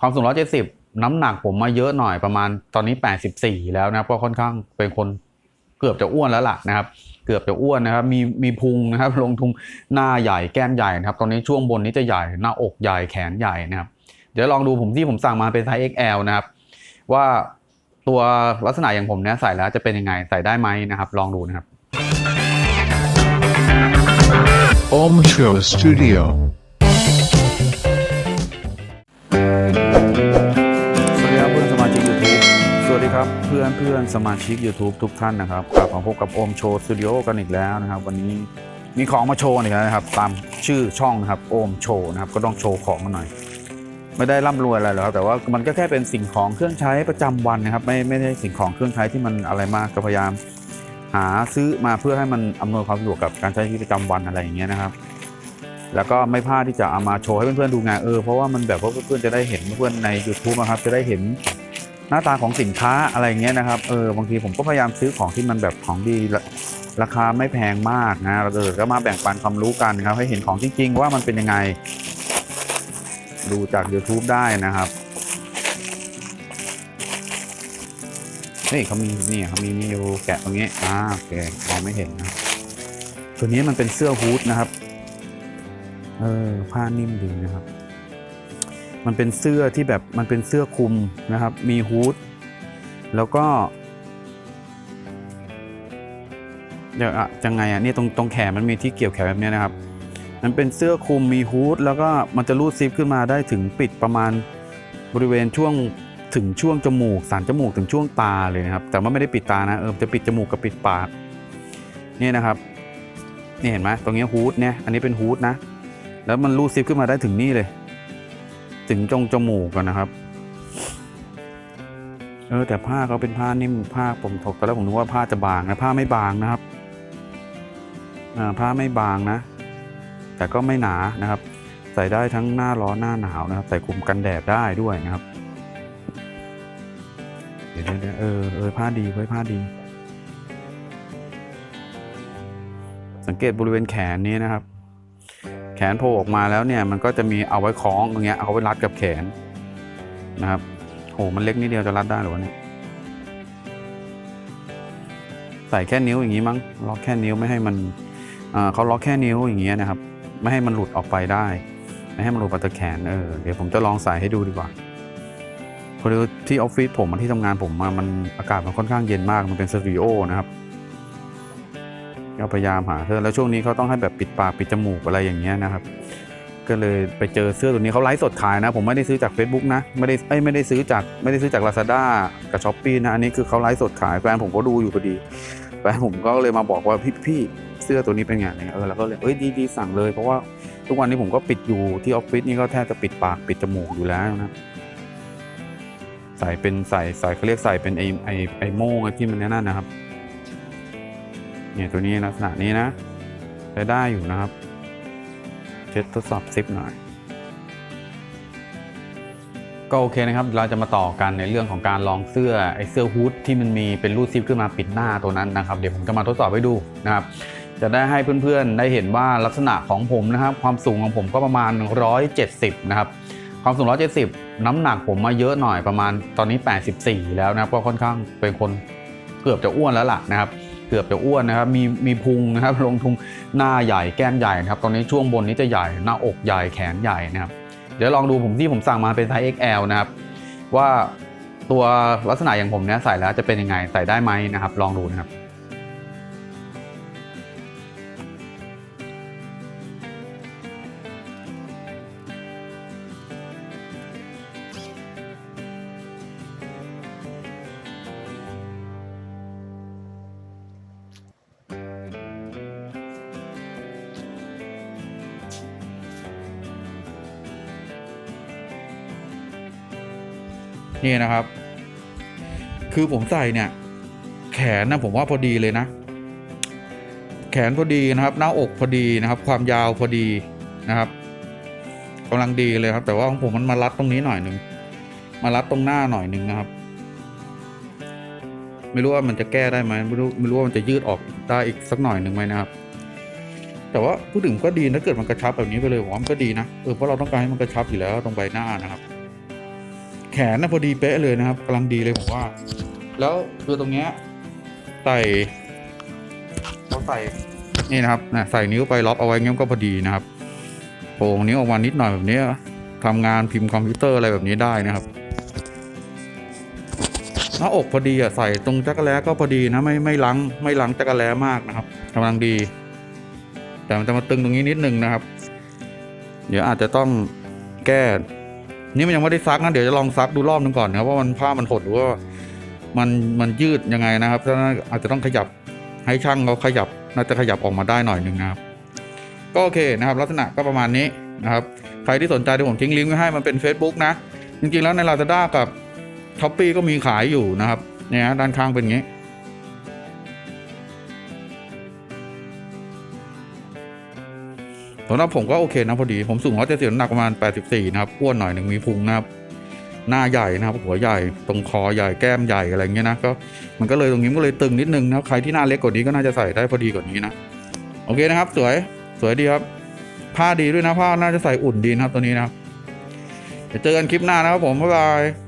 ความสูง170น้ำหนักผมมาเยอะหน่อยประมาณตอนนี้84แล้วนะครับก็ค่อนข้างเป็นคนเกือบจะอ้วนแล้วล่ะนะครับ เกือบจะอ้วนนะครับ มีมีพุงนะครับ ลงทุงหน้าใหญ่แก้มใหญ่นะครับ ตอนนี้ช่วงบนนี้จะใหญ่หน้าอกใหญ่แขนใหญ่นะครับ เดี๋ยวลองดูผมที่ผมสั่งมาเป็นไซส์ XL นะครับ ว่าตัวลักษณะอย่างผมเนี้ยใส่แล้วจะเป็นยังไงใส่ได้ไหมนะครับ ลองดูนะครับ Om Show Studio. เพื่อนเพื่อนสมาชิก YouTube ทุกท่านนะครับกลับมาพบกับโอมโชว์สตูดิโอกันอีกแล้วนะครับ วันนี้มีของมาโชว์อีกแล้วนะครับ ตามชื่อช่องนะครับโอมโชว์นะครับก็ต้องโชว์ของมาหน่อย ไม่ได้ร่ำรวยอะไรหรอกครับแต่ว่ามันก็แค่เป็นสิ่งของเครื่องใช้ประจำวันนะครับ ไม่ไม่ได้สิ่งของเครื่องใช้ที่มันอะไรมากก็พยายาม หาซื้อมาเพื่อให้มันอำนวยความสะดวกกับการใช้ชีวิตประจำวันอะไรอย่างเงี้ยนะครับ แล้วก็ไม่พลาดที่จะเอามาโชว์ให้เพื่อนๆดูงานเออเพราะว่ามันแบบว่าเพื่อนๆจะได้เห็นเพื่อนใน YouTube นะครับจะได้เห็น หน้าตาของสินค้าอะไรอย่างเงี้ยนะครับเออบางทีผมก็พยายามซื้อของที่มันแบบของดีราคาไม่แพงมากนะแล้วก็ก็มาแบ่งปันความรู้กันครับให้เห็นของจริง ๆ ว่ามันเป็นยังไง ดูจาก YouTube ได้นะครับนี่เขามีนี่เขามีมีอยู่แกะตรงนี้อ่าโอเคมองไม่เห็นนะตัวนี้มันเป็นเสื้อฮูดนะครับ เออผ้านิ่มดีนะครับ มันเป็นเสื้อที่แบบมันเป็นเสื้อคลุมนะครับ มีฮูดแล้วก็เดี๋ยวอะจังไงอะนี่ตรงตรงแขนมันมีที่เกี่ยวแขนแบบนี้นะครับ มันเป็นเสื้อคลุมมีฮูดแล้วก็มันจะรูดซิปขึ้นมาได้ถึงปิดประมาณบริเวณช่วงถึงช่วงจมูกสันจมูกถึงช่วงตาเลยนะครับ แต่ว่าไม่ได้ปิดตานะเออจะปิดจมูกกับปิดปากนี่นะครับนี่เห็นไหมตรงนี้ฮูดเนี่ยอันนี้เป็นฮูดนะ แล้วมันรูดซิปขึ้นมาได้ถึงนี่เลย ถึงจงจมูกกันนะครับเออแต่ผ้าเขาเป็นผ้านิ่มผ้าผมถกตอนแรกผมนึกว่าผ้าจะบางนะผ้าไม่บางนะครับอ่าผ้าไม่บางนะ แต่ก็ไม่หนานะครับ ใส่ได้ทั้งหน้าร้อนหน้าหนาวนะครับ ใส่คลุมกันแดดได้ด้วยนะครับ เดี๋ยวเดี๋ยวเออเออผ้าดีไว้ยผ้าดี สังเกตบริเวณแขนนี้นะครับ แขนโผล่ออกมาแล้วเนี่ยมันก็จะมีเอาไว้คล้องตรงเงี้ยเอาไว้รัดกับแขนนะครับโหมันเล็กนิดเดียวจะรัดได้หรือวะเนี่ยใส่แค่นิ้วอย่างนี้มั้งล็อกแค่นิ้วไม่ให้มันเขาล็อกแค่นิ้วอย่างเงี้ยนะครับ ไม่ให้มันหลุดออกไปได้ ไม่ให้มันหลุดมาจากแขนเออเดี๋ยวผมจะลองใส่ให้ดูดีกว่าพอดีที่ออฟฟิศผมที่ทำงานผมมันอากาศมันค่อนข้างเย็นมากมันเป็นสตูดิโอนะครับ ก็พยายามหาเสื้อแล้วช่วงนี้เขาต้องให้แบบปิดปากปิดจมูกอะไรอย่างเงี้ยนะครับ ก็เลยไปเจอเสื้อตัวนี้เขาไลฟ์สดขายนะ ผมไม่ได้ซื้อจาก Facebook นะไม่ได้เอ้ไม่ได้ซื้อจากไม่ได้ซื้อจาก Lazada กับ s h อ p e e นะอันนี้คือเขาไลฟ์สดขายแฟนผมก็ดูอยู่พอดีแฟนผมก็เลยมาบอกว่าพี่พี่เสื้อตัวนี้เป็นไงเนี่ยเออแล้วก็เลยเอ้ยดีดีสั่งเลย เพราะว่าทุกวันนี้ผมก็ปิดอยู่ที่ออฟฟิศนี่ก็แทบจะปิดปากปิดจมูกอยู่แล้วนะใส่เป็นใส่ใส่เขาเรียกใส่เป็นไอไอไอโม่งที่มันนั่นนะครับ เนี่ยตัวนี้ลักษณะนี้นะใช้ได้อยู่นะครับเช็ดทดสอบซิปหน่อย ก็โอเคนะครับ เราจะมาต่อกันในเรื่องของการลองเสื้อไอเสื้อฮูดที่มันมีเป็นรูดซิปขึ้นมาปิดหน้าตัวนั้นนะครับ เดี๋ยวผมจะมาทดสอบให้ดูนะครับ จะได้ให้เพื่อนๆได้เห็นว่าลักษณะของผมนะครับ ความสูงของผมก็ประมาณ 170 นะครับ ความสูง 170 น้ำหนักผมมาเยอะหน่อยประมาณตอนนี้ 84 แล้วนะครับก็ค่อนข้างเป็นคนเกือบจะอ้วนแล้วล่ะนะครับ เกือบจะอ้วนนะครับ มีมีพุงนะครับ ลงทุงหน้าใหญ่แก้มใหญ่นะครับ ตอนนี้ช่วงบนนี้จะใหญ่ หน้าอกใหญ่แขนใหญ่นะครับ เดี๋ยวลองดูผมที่ผมสั่งมาเป็นไซส์ XL นะครับ ว่าตัวลักษณะอย่างผมเนี้ยใส่แล้วจะเป็นยังไง ใส่ได้ไหมนะครับ ลองดูนะครับ นี่นะครับ คือผมใส่เนี่ย แขนนะผมว่าพอดีเลยนะ แขนพอดีนะครับ หน้าอกพอดีนะครับ ความยาวพอดีนะครับกำลังดีเลยครับ แต่ว่าของผมมันมารัดตรงนี้หน่อยหนึ่งมารัดตรงหน้าหน่อยหนึ่งนะครับ ไม่รู้ว่ามันจะแก้ได้ไหมไม่รู้ไม่รู้ว่ามันจะยืดออกได้อีกสักหน่อยหนึ่งไหมนะครับ แต่ว่าพูดถึงก็ดีถ้าเกิดมันกระชับแบบนี้ไปเลยผมว่ามันก็ดีนะเออเพราะเราต้องการให้มันกระชับอยู่แล้วตรงใบหน้านะครับ แขนนะพอดีเป๊ะเลยนะครับกำลังดีเลยผมว่า แล้วคือตรงเนี้ยใส่เราใส่นี่นะครับนะใส่นิ้วไปล็อกเอาไว้เงี้ยก็พอดีนะครับโผล่นิ้วออกมานิดหน่อยแบบนี้ทำงานพิมพ์คอมพิวเตอร์อะไรแบบนี้ได้นะครับหน้าอกพอดีอะใส่ตรงจักรแล้ก็พอดีนะไม่ไม่ลังไม่ลังจักรแล้มากนะครับกำลังดี แต่มันจะมาตึงตรงนี้นิดนึงนะครับ เดี๋ยวอาจจะต้องแก้ นี่มันยังไม่ได้ซักนะเดี๋ยวจะลองซักดูรอบนึงก่อนนะครับว่ามันผ้ามันหดหรือว่ามันมันยืดยังไงนะครับฉะนั้นอาจจะต้องขยับให้ช่างเขาขยับน่าจะขยับออกมาได้หน่อยหนึ่งนะครับ ก็โอเคนะครับ ลักษณะก็ประมาณนี้นะครับ ใครที่สนใจเดี๋ยวผมทิ้งลิงก์ไว้ให้มันเป็น Facebook นะ จริงๆแล้วใน Lazada กับ s h อ p e e ก็มีขายอยู่นะครับเนี่ยฮะด้านข้างเป็นอย่างนี้ สำหรับผมก็โอเคนะพอดี ผมสูงร้อยเจ็ดสิบหนักประมาณ 84 นะครับอ้วนหน่อยหนึ่งมีพุงนะครับ หน้าใหญ่นะครับ หัวใหญ่ ตรงคอใหญ่ แก้มใหญ่อะไรเงี้ยนะ ก็มันก็เลยตรงนี้ก็เลยตึงนิดนึงนะครับใครที่หน้าเล็กกว่านี้ก็น่าจะใส่ได้พอดีกว่านี้นะ โอเคนะครับ สวย สวยดีครับ ผ้าดีด้วยนะ ผ้าน่าจะใส่อุ่นดีนะครับตัวนี้นะครับเดี๋ยวเจอกันคลิปหน้านะครับผม บ๊ายบาย